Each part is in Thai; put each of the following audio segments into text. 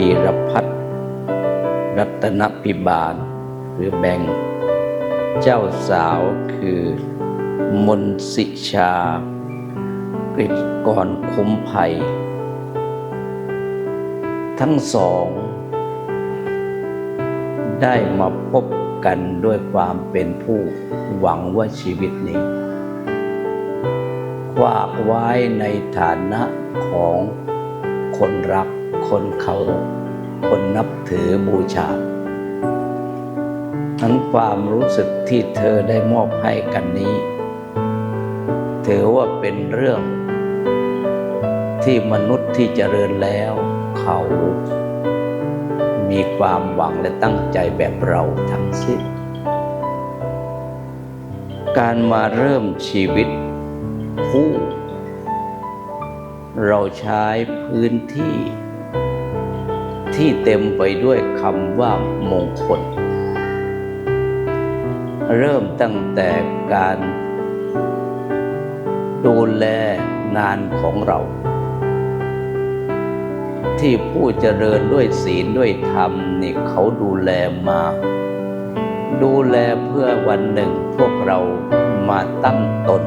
พีรพัฒน์รัตนพิบาล หรือแบงเจ้าสาวคือ มนสิชากฤษกรคุ้มภัย ทั้งสอง ได้มาพบกันด้วยความเป็นผู้หวังว่าชีวิตนี้ฝากไว้ในฐานะของคนรัก คนเคาคนนับถือบูชานั้นความรู้สึกที่เธอได้มอบให้กันนี้ ถือว่าเป็นเรื่อง ที่มนุษย์ที่เจริญแล้ว เขา มีความหวังและตั้งใจแบบเราทั้งสิ้น การมาเริ่มชีวิตคู่เราใช้พื้นที่ ที่เต็มไปด้วยคำว่ามงคล เริ่มตั้งแต่การดูแลงานของเรา ที่ผู้เจริญด้วยศีลด้วยธรรมนี่เขาดูแลมา ดูแลเพื่อวันหนึ่งพวกเรามาตั้งตน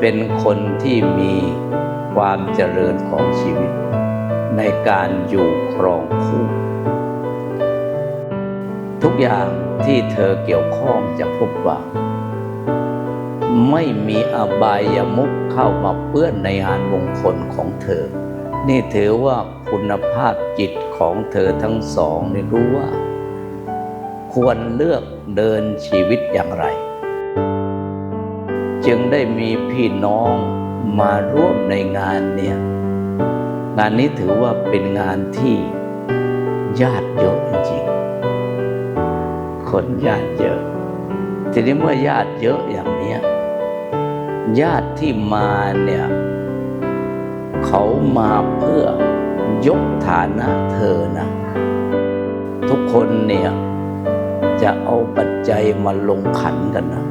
เป็นคนที่มีความเจริญของชีวิต ในการอยู่ครองคู่ ทุกอย่างที่เธอเกี่ยวข้องจะพบว่า ไม่มีอบายมุขเข้ามาเปื้อนในงานมงคลของเธอ นี่ถือว่าคุณภาพจิตของเธอทั้งสองนี่รู้ว่า ควรเลือกเดินชีวิตอย่างไร จึงได้มีพี่น้องมาร่วมในงานเนี่ย งานนี้ถือว่าเป็นงานที่ญาติเยอะจริงๆ คนญาติเยอะ ทีนี้เมื่อญาติเยอะอย่างเนี้ยญาติที่มาเนี่ยเขามาเพื่อยกฐานะเธอนะ ทุกคนเนี่ยจะเอาปัจจัยมาลงขันกันนะ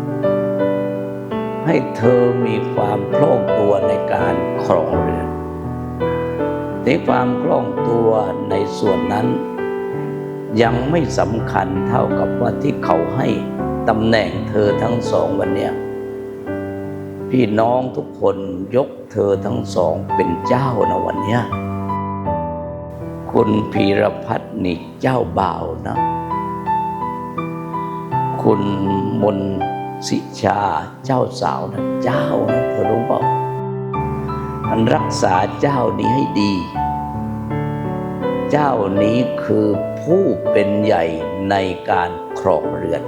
ให้เธอมีความคล่องตัวในการครองเรือน ในความคล่องตัวในส่วนนั้น ยังไม่สำคัญเท่ากับว่าที่เขาให้ตำแหน่งเธอทั้งสองวันเนี้ยพี่น้องทุกคนยกเธอทั้งสองเป็นเจ้านะวันเนี้ยคุณพีรพัฒน์นี่เจ้าบ่าวนะ คุณมนสิชาเจ้าสาวนะเจ้านะเธอรู้เปล่า อันรักษาเจ้านี้ให้ดี เจ้านี้คือผู้เป็นใหญ่ในการครองเรือน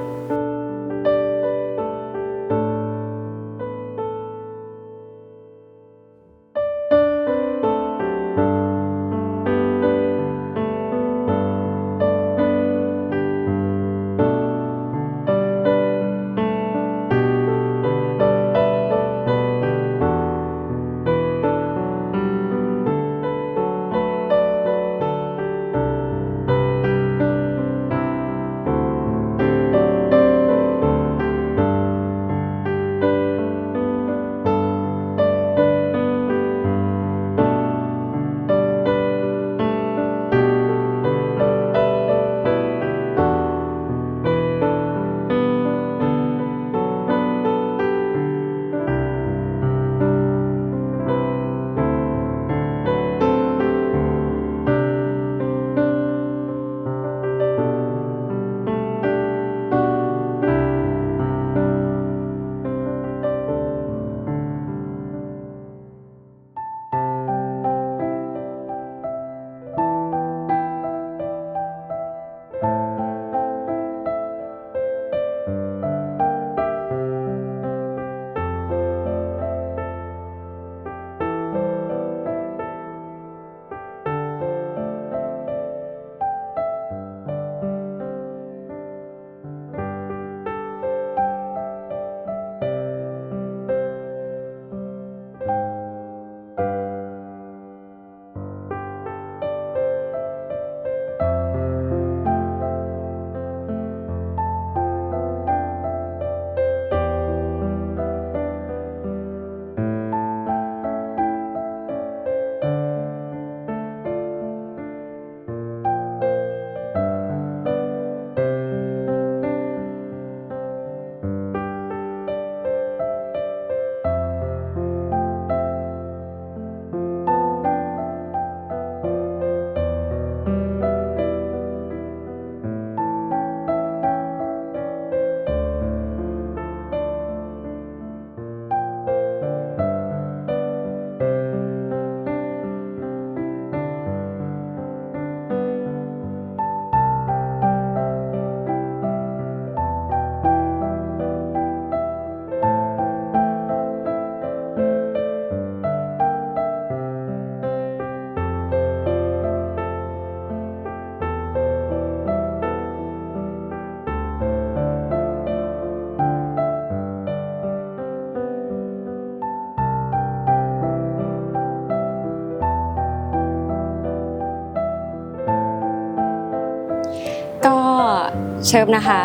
เชิญนะคะ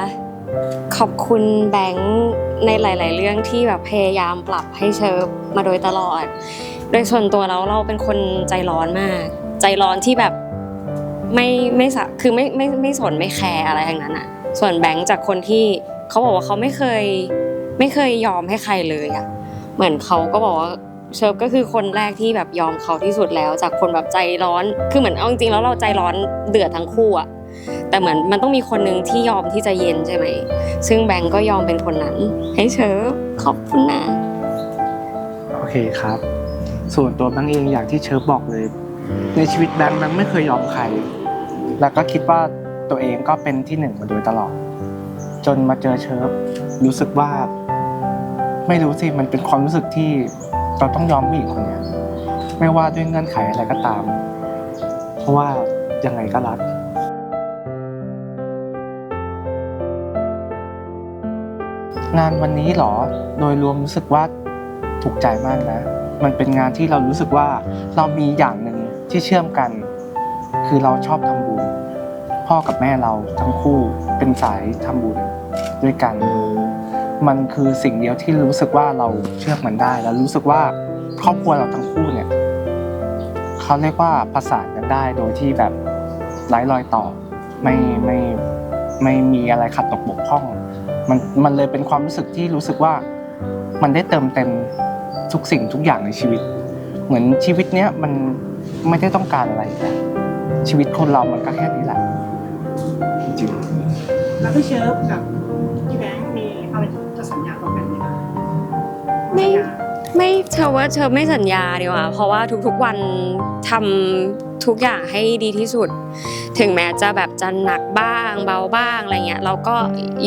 ขอบคุณแบงค์ในหลาย ๆ เรื่องที่แบบพยายามปรับให้เชิญมาโดยตลอด โดยส่วนตัวแล้วเราเป็นคนใจร้อนมาก ใจร้อนที่แบบไม่ไม่สะคือไม่ไม่ไม่สนไม่แคร์อะไรทั้งนั้นอะส่วนแบงค์จากคนที่เขาบอกว่าเขาไม่เคยไม่เคยยอมให้ใครเลยอะเหมือนเขาก็บอกว่าเชิฟก็คือคนแรกที่แบบยอมเขาที่สุดแล้ว จากคนแบบใจร้อน คือเหมือนเอาจริงๆแล้วเราใจร้อนเดือดทั้งคู่อะ แต่เหมือนมันต้องมีคนหนึ่งที่ยอมที่จะเย็นใช่ไหม ซึ่งแบงก์ก็ยอมเป็นคนนั้น ให้เชิฟขอบคุณนะ โอเคครับ ส่วนตัวแบงค์เองอย่างที่เชิร์ฟบอกเลย ในชีวิตแบงค์แบงค์ไม่เคยยอมใคร แล้วก็คิดว่าตัวเองก็เป็นที่หนึ่งมาโดยตลอด จนมาเจอเชิร์ฟรู้สึกว่า ไม่รู้สิมันเป็นความรู้สึกที่เราต้องยอมผู้หญิงคนนี้ไม่ว่าด้วยเงื่อนไขอะไรก็ตาม เพราะว่ายังไงก็รัก งานวันนี้เหรอ โดยรวมรู้สึกว่าถูกใจมากนะ มันเป็นงานที่เรารู้สึกว่าเรามีอย่างหนึ่งที่เชื่อมกัน คือเราชอบทำบุญ พ่อกับแม่เราทั้งคู่เป็นสายทำบุญด้วยกัน มันคือสิ่งเดียวที่รู้สึกว่าเราเชื่อมมันได้ แล้วรู้สึกว่าครอบครัวเราทั้งคู่เนี่ยเขาเรียกว่าประสานกันได้โดยที่แบบไร้รอยต่อไม่ไม่ไม่มีอะไรขัดตกบกพร่อง มันมันเลยเป็นความรู้สึกที่รู้สึกว่ามันได้เติมเต็มทุกสิ่งทุกอย่างในชีวิต เหมือนชีวิตเนี้ยมันไม่ได้ต้องการอะไรอีกแล้วชีวิตคนเรามันก็แค่นี้แหละจริงแล้วพี่เชิร์ฟกับพี่แบงค์มีอะไรจะสัญญาต่อกันไหมคะไม่สัญญาไม่เชิฟว่าเชิฟไม่สัญญาดีกว่าเพราะว่าทุกๆวันทำทุกอย่างให้ดีที่สุด ถึงแม้จะแบบจะหนักบ้างเบาบ้างอะไรเงี้ยเราก็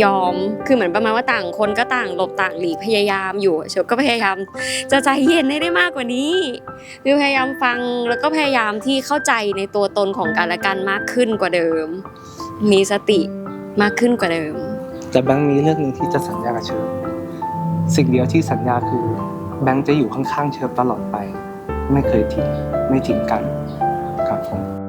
ยอมคือเหมือนประมาณว่าต่างคนก็ต่างหลบต่างหลีกพยายามอยู่เชิฟก็พยายามจะใจเย็นให้ได้มากกว่านี้คือพยายามฟังแล้วก็พยายามที่เข้าใจในตัวตนของกันและกันมากขึ้นกว่าเดิม มีสติมากขึ้นกว่าเดิม แต่แบงค์มีเรื่องหนึ่งที่จะสัญญากับเชิญสิ่งเดียวที่สัญญาคือแบงค์จะอยู่ข้างๆเชิญตลอดไป ไม่เคยทิ้งไม่ทิ้งกันครับผม